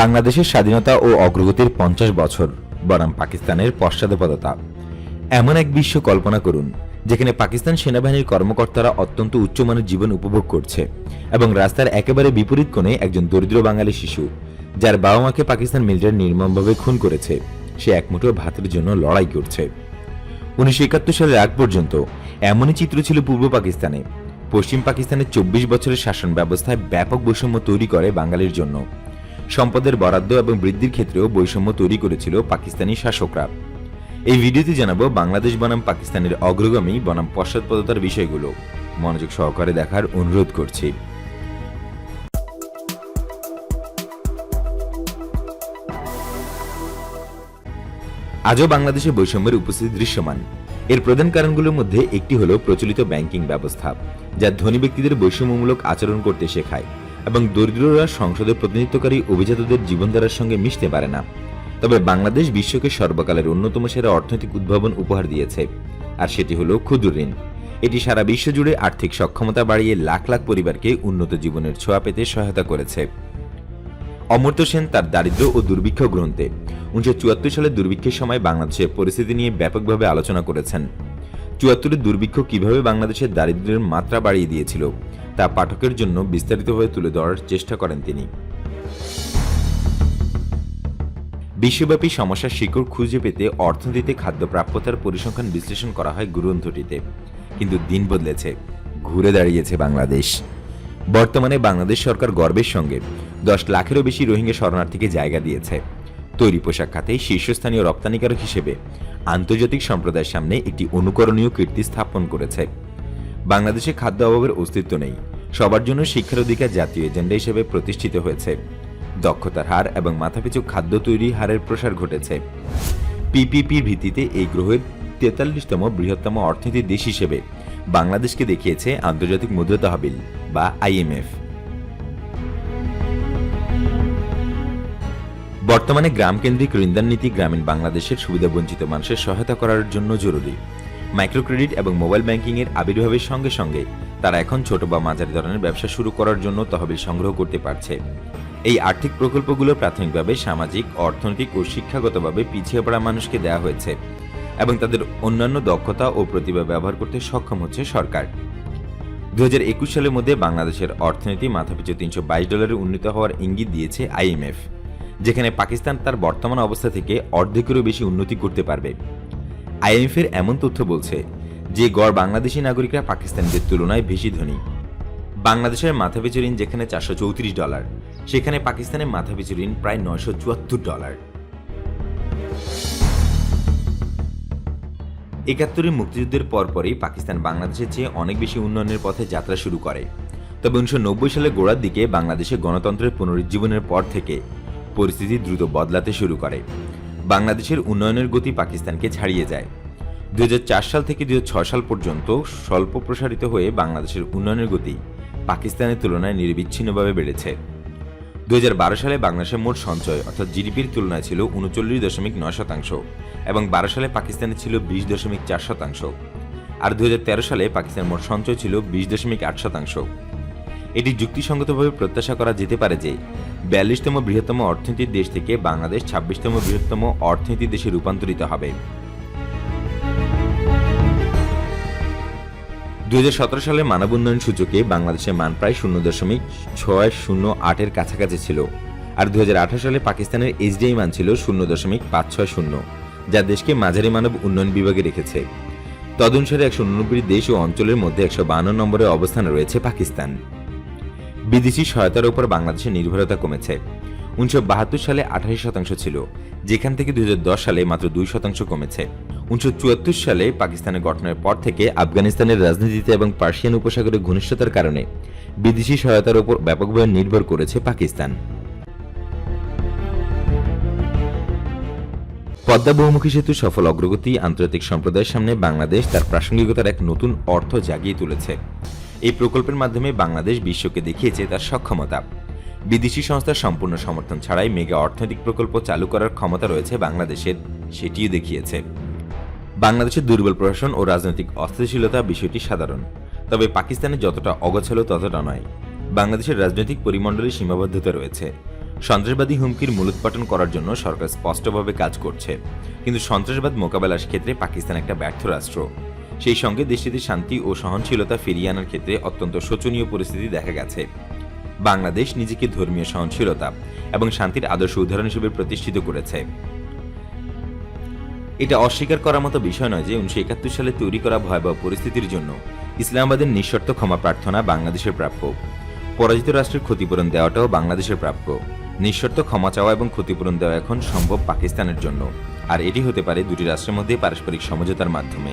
বাংলাদেশের স্বাধীনতা ও অগ্রগতির পঞ্চাশ বছর, বনাম পাকিস্তানের পশ্চাদপদতা। এমন এক বিশ্ব কল্পনা করুন, যেখানে পাকিস্তান সেনাবাহিনীর কর্মকর্তারা অত্যন্ত উচ্চমানের জীবন উপভোগ করছে এবং রাস্তার একেবারে বিপরীত কোণে একজন দরিদ্র বাঙালি শিশু, যার বাবা মাকে পাকিস্তান মিলিটারি নির্মমভাবে খুন করেছে। সে একমুঠো ভাতের জন্য লড়াই করছে। উনিশশো একাত্তর সালের আগ পর্যন্ত এমনই চিত্র ছিল পূর্ব পাকিস্তানে। পশ্চিম পাকিস্তানের চব্বিশ বছরের শাসন ব্যবস্থায় ব্যাপক বৈষম্য তৈরি করে বাঙালির জন্য। সম্পদের বরাদ্দ এবং বৃদ্ধির ক্ষেত্রেও বৈষম্য তৈরি করেছিল পাকিস্তানি শাসকরা। এই ভিডিওতে জানাব বাংলাদেশ বনাম পাকিস্তানের অগ্রগামী বনাম পশ্চাৎপদতার বিষয়গুলো। মনোযোগ সহকারে দেখার অনুরোধ করছি। আজও বাংলাদেশে বৈষম্যের উপস্থিতি দৃশ্যমান। এর প্রধান কারণগুলোর মধ্যে একটি হলো প্রচলিত ব্যাংকিং ব্যবস্থা, যা ধনী ব্যক্তিদের বৈষম্যমূলক আচরণ করতে শেখায়। এবং দরিদ্ররা সংসদে প্রতিনিধিত্বকারী অভিজাতদের জীবনধারার সঙ্গে মিশতে পারে না। তবে বাংলাদেশ বিশ্বকে সর্বকালের অন্যতম সেরা অর্থনৈতিক উদ্ভাবন উপহার দিয়েছে, আর সেটি হলো ক্ষুদ্র ঋণ। এটি সারা বিশ্ব জুড়ে আর্থিক সক্ষমতা বাড়িয়ে লাখ লাখ পরিবারকে উন্নত জীবনের ছোঁয়া পেতে সহায়তা করেছে। অমর্ত্য সেন তার দারিদ্র ও দুর্ভিক্ষ গ্রন্থে উনিশশো চুয়াত্তর সালের দুর্ভিক্ষের সময় বাংলাদেশের পরিস্থিতি নিয়ে ব্যাপকভাবে আলোচনা করেছেন। চুয়াত্তরের দুর্ভিক্ষ কীভাবে বাংলাদেশের দারিদ্র্যের মাত্রা বাড়িয়ে দিয়েছিল তা পাঠকের জন্য বিস্তারিতভাবে তুলে ধরার চেষ্টা করেন তিনি। বিশ্বব্যাপী সমস্যার শিকড় খুঁজে পেতে অর্থনীতিতে খাদ্য প্রাপ্যতার পরিসংখ্যান বিশ্লেষণ করা হয় গ্রন্থটিতে। কিন্তু দিন বদলেছে, ঘুরে দাঁড়িয়েছে বাংলাদেশ। বর্তমানে বাংলাদেশ সরকার গর্বের সঙ্গে দশ লাখেরও বেশি রোহিঙ্গা শরণার্থীকে জায়গা দিয়েছে। তৈরি পোশাক খাতে শীর্ষস্থানীয় রপ্তানিকারক হিসেবে আন্তর্জাতিক সম্প্রদায়ের সামনে একটি অনুকরণীয় কীর্তি স্থাপন করেছে। বাংলাদেশে খাদ্য অভাবের অস্তিত্ব নেই। সবার জন্য শিক্ষার অধিকার জাতীয় এজেন্ডা হিসেবে প্রতিষ্ঠিত হয়েছে। দক্ষতার হার এবং মাথাপিছু খাদ্য তৈরি হারের প্রসার ঘটেছে। পিপিপির ভিত্তিতে এই গ্রহের তেতাল্লিশতম বৃহত্তম অর্থনীতির দেশ হিসেবে বাংলাদেশকে দেখিয়েছে আন্তর্জাতিক মুদ্রা তহবিল, বা আইএমএফ বর্তমানে গ্রামকেন্দ্রিক ঋণদান নীতি গ্রামীণ বাংলাদেশের সুবিধাবঞ্চিত মানুষের সহায়তা করার জন্য জরুরি। মাইক্রোক্রেডিট এবং মোবাইল ব্যাংকিংয়ের আবির্ভাবের সঙ্গে সঙ্গে তারা এখন ছোট বা মাঝারি ধরনের ব্যবসা শুরু করার জন্য তহবিল সংগ্রহ করতে পারছে। এই আর্থিক প্রকল্পগুলো প্রাথমিকভাবে সামাজিক, অর্থনৈতিক ও শিক্ষাগতভাবে পিছিয়ে পড়া মানুষকে দেওয়া হয়েছে এবং তাদের অন্যান্য দক্ষতা ও প্রতিভা ব্যবহার করতে সক্ষম হচ্ছে সরকার। দু হাজার একুশ সালের মধ্যে বাংলাদেশের অর্থনীতি মাথাপিছু তিনশো বাইশ ডলারে উন্নীত হওয়ার ইঙ্গিত দিয়েছে আইএমএফ যেখানে পাকিস্তান তার বর্তমান অবস্থা থেকে অর্ধেকেরও বেশি উন্নতি করতে পারবে। আইএমএফের এমন তথ্য বলছে যে গড় বাংলাদেশি নাগরিকরা পাকিস্তানিদের তুলনায় বেশি ধনী। বাংলাদেশের মাথাপিছু ঋণ যেখানে চারশো চৌত্রিশ ডলার, সেখানে পাকিস্তানের মাথাপিছু ঋণ প্রায় নয়শো চুয়াত্তর ডলার। একাত্তরের মুক্তিযুদ্ধের পরপরই পাকিস্তান বাংলাদেশের চেয়ে অনেক বেশি উন্নয়নের পথে যাত্রা শুরু করে। তবে উনিশশো নব্বই সালের গোড়ার দিকে বাংলাদেশে গণতন্ত্রের পুনরুজ্জীবনের পর থেকে পরিস্থিতি দ্রুত বদলাতে শুরু করে। বাংলাদেশের উন্নয়নের গতি পাকিস্তানকে ছাড়িয়ে যায়। দুই হাজার চার সাল থেকে দুই হাজার ছয় সাল পর্যন্ত স্বল্প প্রসারিত হয়ে বাংলাদেশের উন্নয়নের গতি পাকিস্তানের তুলনায় নিরবিচ্ছিন্নভাবে বেড়েছে। দুই হাজার বারো সালে বাংলাদেশের মোট সঞ্চয়, অর্থাৎ জিডিপির তুলনায় ছিল উনচল্লিশ দশমিক নয় শতাংশ এবং বারো সালে পাকিস্তানে ছিল বিশ দশমিক চার শতাংশ। আর দুই হাজার তেরো সালে পাকিস্তানের মোট সঞ্চয় ছিল বিশ দশমিক আট শতাংশ। এটি যুক্তিসঙ্গতভাবে প্রত্যাশা করা যেতে পারে যে বিয়াল্লিশতম বৃহত্তম অর্থনীতির দেশ থেকে বাংলাদেশ ছাব্বিশতম বৃহত্তম অর্থনীতি দেশে রূপান্তরিত হবে। সতেরো সালে মানব উন্নয়ন সূচকে বাংলাদেশের মান প্রায় শূন্য দশমিক ছয় শূন্য আটের কাছাকাছি ছিল। আর দুহাজার আঠারো সালে পাকিস্তানের এইচডিআই মান ছিল শূন্য দশমিক পাঁচ ছয় শূন্য, যা দেশকে মাঝারি মানব উন্নয়ন বিভাগে রেখেছে। তদনুসারে একশো উননব্বই দেশ ও অঞ্চলের মধ্যে একশো বান্ন নম্বরে অবস্থানে রয়েছে পাকিস্তান। বিদেশি সহায়তার উপর বাংলাদেশের নির্ভরতা কমেছে। উনিশশো বাহাত্তর সালে আঠাশ শতাংশ ছিল, যেখান থেকে দুই হাজার দশ সালে মাত্র দুই শতাংশ কমেছে। উনিশশো চুয়াত্তর সালে পাকিস্তানের গঠনের পর থেকে আফগানিস্তানের রাজনীতিতে এবং পার্সিয়ান উপসাগরের ঘনিষ্ঠতার কারণে বিদেশি সহায়তার উপর ব্যাপকভাবে নির্ভর করেছে পাকিস্তান। পদ্মা বহুমুখী সেতু সফল অগ্রগতি, আন্তর্জাতিক সম্প্রদায়ের সামনে বাংলাদেশ তার প্রাসঙ্গিকতার এক নতুন অর্থ জাগিয়ে তুলেছে। এই প্রকল্পের মাধ্যমে বাংলাদেশ বিশ্বকে দেখিয়েছে তার সক্ষমতা। বিদেশি সংস্থার সম্পূর্ণ সমর্থন ছাড়াই মেগা অর্থনৈতিক প্রকল্প চালু করার ক্ষমতা রয়েছে বাংলাদেশের, সেটিও দেখিয়েছে। বাংলাদেশের দুর্বল প্রশাসন ও রাজনৈতিক অস্থিতিশীলতা বিষয়টি সাধারণ। তবে পাকিস্তানে যতটা অগোছালো ততটা নয়। বাংলাদেশের রাজনৈতিক পরিমণ্ডলে সীমাবদ্ধতা রয়েছে। সন্ত্রাসবাদী হুমকির মূলোৎপাটন করার জন্য সরকার স্পষ্টভাবে কাজ করছে। কিন্তু সন্ত্রাসবাদ মোকাবেলার ক্ষেত্রে পাকিস্তান একটা ব্যর্থ রাষ্ট্র। সেই সঙ্গে দেশটিতে শান্তি ও সহনশীলতা ফিরিয়ে আনার ক্ষেত্রে অত্যন্ত শোচনীয় পরিস্থিতি দেখা গেছে। বাংলাদেশ নিজেকে ধর্মীয় সহনশীলতা এবং শান্তির আদর্শ উদাহরণ হিসেবে প্রতিষ্ঠিত করেছে। এটা অস্বীকার করার মতো বিষয় নয় যে উনিশশো একাত্তর সালে তৈরি করা ভয়াবহ পরিস্থিতির জন্য ইসলামাবাদের নিঃশর্ত ক্ষমা প্রার্থনা বাংলাদেশের প্রাপ্য। পরাজিত রাষ্ট্রের ক্ষতিপূরণ দেওয়াটাও বাংলাদেশের প্রাপ্য। নিঃশর্ত ক্ষমা চাওয়া এবং ক্ষতিপূরণ দেওয়া এখন সম্ভব পাকিস্তানের জন্য। আর এটি হতে পারে দুটি রাষ্ট্রের মধ্যে পারস্পরিক সমঝোতার মাধ্যমে।